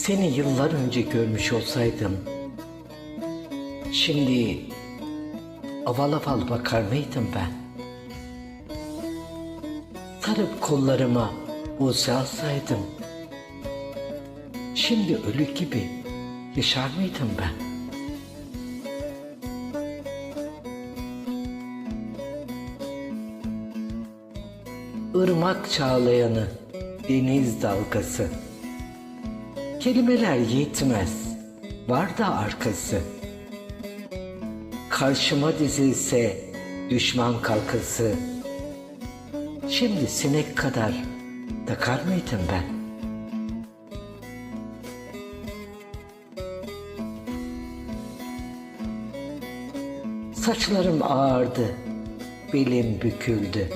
Seni yıllar önce görmüş olsaydım, şimdi aval aval bakar mıydım ben? Sarıp kollarıma buse alsaydım, şimdi ölü gibi yaşar mıydım ben? Irmak çağlayanı, deniz dalgası. Kelimeler yetmez, var da arkası. Karşıma dizilse düşman kalkası. Şimdi sinek kadar takar mıydım ben? Saçlarım ağardı, belim büküldü.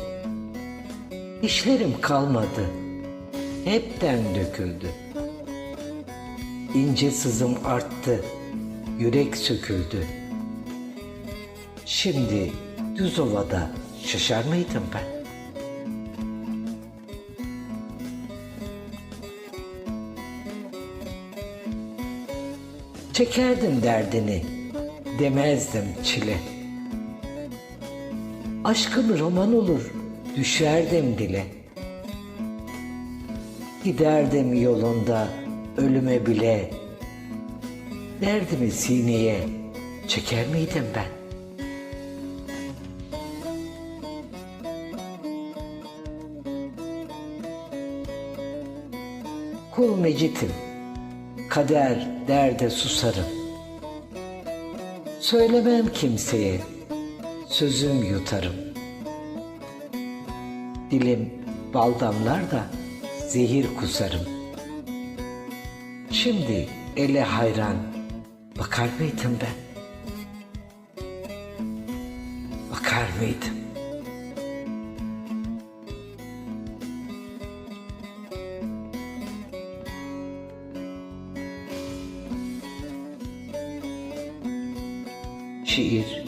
İşlerim kalmadı, hepten döküldü. İnce sızım arttı, yürek söküldü. Şimdi düz ovada şaşar mıydım ben? Çekerdim derdini, demezdim çile. Aşkım roman olur, düşerdim dile. Giderdim yolunda ölüme bile. Derdimi sineye çeker miydim ben? Kul mecitim, kader derde susarım. Söylemem kimseye, sözüm yutarım. Dilim bal damlar da zehir kusarım. Şimdi ele hayran bakar mıydım ben? Bakar mıydım? Şiir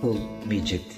Kul Mecit